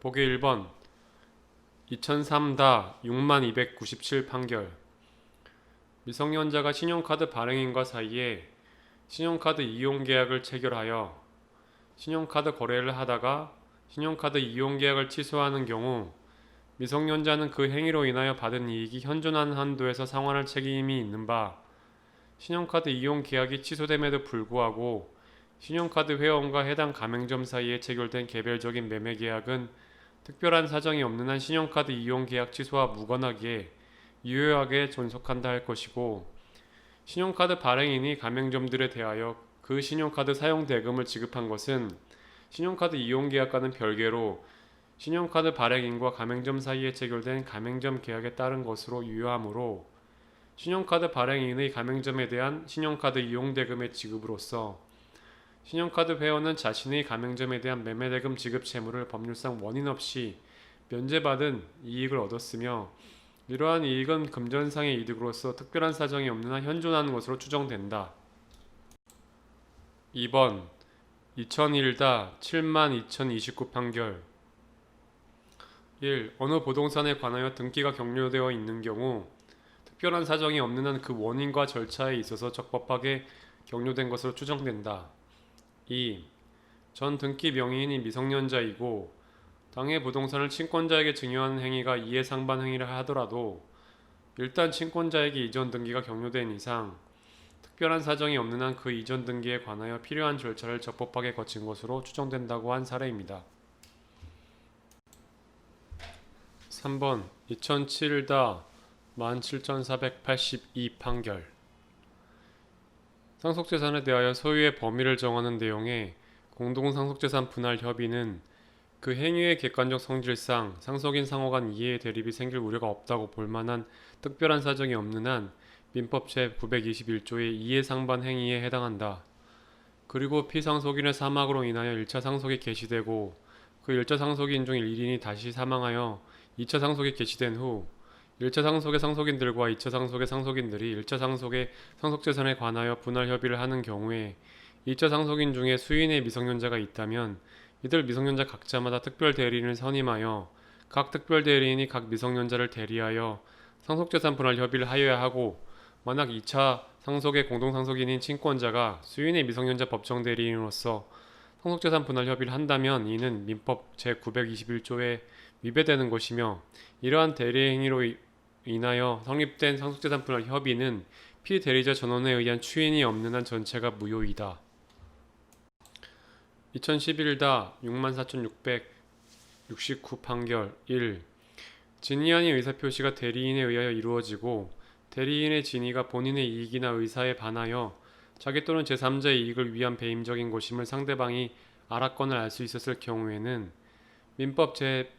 보기 1번 2003다 6297 판결. 미성년자가 신용카드 발행인과 사이에 신용카드 이용 계약을 체결하여 신용카드 거래를 하다가 신용카드 이용 계약을 취소하는 경우 미성년자는 그 행위로 인하여 받은 이익이 현존하는 한도에서 상환할 책임이 있는 바 신용카드 이용 계약이 취소됨에도 불구하고 신용카드 회원과 해당 가맹점 사이에 체결된 개별적인 매매 계약은 특별한 사정이 없는 한 신용카드 이용 계약 취소와 무관하게 유효하게 존속한다 할 것이고 신용카드 발행인이 가맹점들에 대하여 그 신용카드 사용 대금을 지급한 것은 신용카드 이용 계약과는 별개로 신용카드 발행인과 가맹점 사이에 체결된 가맹점 계약에 따른 것으로 유효하므로 신용카드 발행인의 가맹점에 대한 신용카드 이용 대금의 지급으로서 신용카드 회원은 자신의 가맹점에 대한 매매대금 지급 채무를 법률상 원인 없이 면제받은 이익을 얻었으며 이러한 이익은 금전상의 이득으로서 특별한 사정이 없는 한 현존하는 것으로 추정된다. 2번 2001다 72,029 판결 1. 어느 보동산에 관하여 등기가 격려되어 있는 경우 특별한 사정이 없는 한 그 원인과 절차에 있어서 적법하게 격려된 것으로 추정된다. 2. 전 등기 명의인이 미성년자이고 당해 부동산을 친권자에게 증여하는 행위가 이해 상반 행위를 하더라도 일단 친권자에게 이전 등기가 격려된 이상 특별한 사정이 없는 한 그 이전 등기에 관하여 필요한 절차를 적법하게 거친 것으로 추정된다고 한 사례입니다. 3번 2007다 17482 판결 상속재산에 대하여 소유의 범위를 정하는 내용의 공동상속재산 분할 협의는 그 행위의 객관적 성질상 상속인 상호 간 이해 대립이 생길 우려가 없다고 볼 만한 특별한 사정이 없는 한 민법 제921조의 이해 상반 행위에 해당한다. 그리고 피상속인의 사망으로 인하여 1차 상속이 개시되고 그 1차 상속인 중 1인이 다시 사망하여 2차 상속이 개시된 후 1차 상속의 상속인들과 2차 상속의 상속인들이 1차 상속의 상속재산에 관하여 분할 협의를 하는 경우에 2차 상속인 중에 수인의 미성년자가 있다면 이들 미성년자 각자마다 특별 대리인을 선임하여 각 특별 대리인이 각 미성년자를 대리하여 상속재산 분할 협의를 하여야 하고 만약 2차 상속의 공동상속인인 친권자가 수인의 미성년자 법정 대리인으로서 상속재산 분할 협의를 한다면 이는 민법 제921조에 위배되는 것이며 이러한 대리 행위로 인하여 성립된 상속재산 분할 협의는 피대리자 전원에 의한 추인이 없는 한 전체가 무효이다. 2011다 64,669 판결 1. 진의안의 의사표시가 대리인에 의하여 이루어지고 대리인의 진의가 본인의 이익이나 의사에 반하여 자기 또는 제3자의 이익을 위한 배임적인 것임을 상대방이 알았거나 알 수 있었을 경우에는 민법 제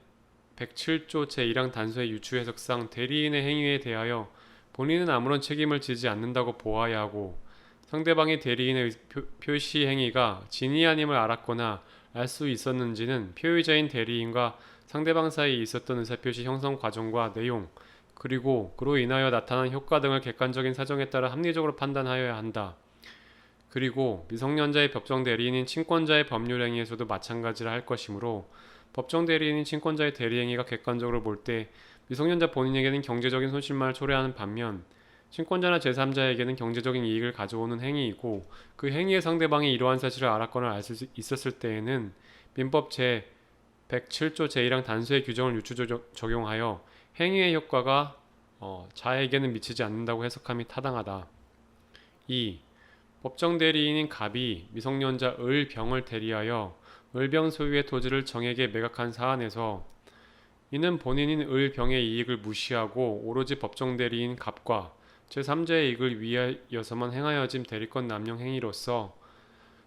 107조 제1항 단서의 유추 해석상 대리인의 행위에 대하여 본인은 아무런 책임을 지지 않는다고 보아야 하고 상대방의 대리인의 표, 표시 행위가 진위 아님을 알았거나 알 수 있었는지는 표의자인 대리인과 상대방 사이에 있었던 의사표시 형성 과정과 내용 그리고 그로 인하여 나타난 효과 등을 객관적인 사정에 따라 합리적으로 판단하여야 한다. 그리고 미성년자의 법정 대리인인 친권자의 법률 행위에서도 마찬가지라 할 것이므로 법정 대리인인 친권자의 대리 행위가 객관적으로 볼 때 미성년자 본인에게는 경제적인 손실만을 초래하는 반면 친권자나 제3자에게는 경제적인 이익을 가져오는 행위이고 그 행위의 상대방이 이러한 사실을 알았거나 알 수 있었을 때에는 민법 제 107조 제1항 단수의 규정을 유추 적용하여 행위의 효과가 어, 자에게는 미치지 않는다고 해석함이 타당하다. 2. 법정 대리인인 갑이 미성년자 을, 병을 대리하여 을병 소유의 토지를 정에게 매각한 사안에서 이는 본인인 을, 병의 이익을 무시하고 오로지 법정 대리인 갑과 제3자의 이익을 위하여서만 행하여짐 대리권 남용 행위로서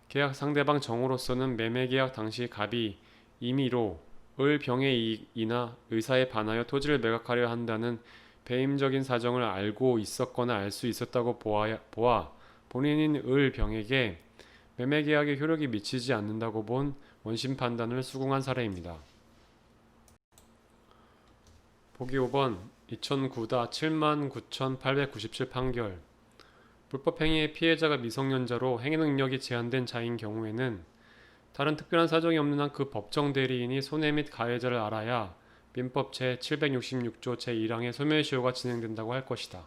계약 상대방 정으로서는 매매 계약 당시 갑이 임의로 을, 병의 이익이나 의사에 반하여 토지를 매각하려 한다는 배임적인 사정을 알고 있었거나 알 수 있었다고 보아, 보아 본인인 을, 병에게 매매 계약의 효력이 미치지 않는다고 본 원심 판단을 수긍한 사례입니다. 보기 5번 2009다 79,897 판결 불법 행위의 피해자가 미성년자로 행위 능력이 제한된 자인 경우에는 다른 특별한 사정이 없는 한 그 법정 대리인이 손해 및 가해자를 알아야 민법 제766조 제1항의 소멸시효가 진행된다고 할 것이다.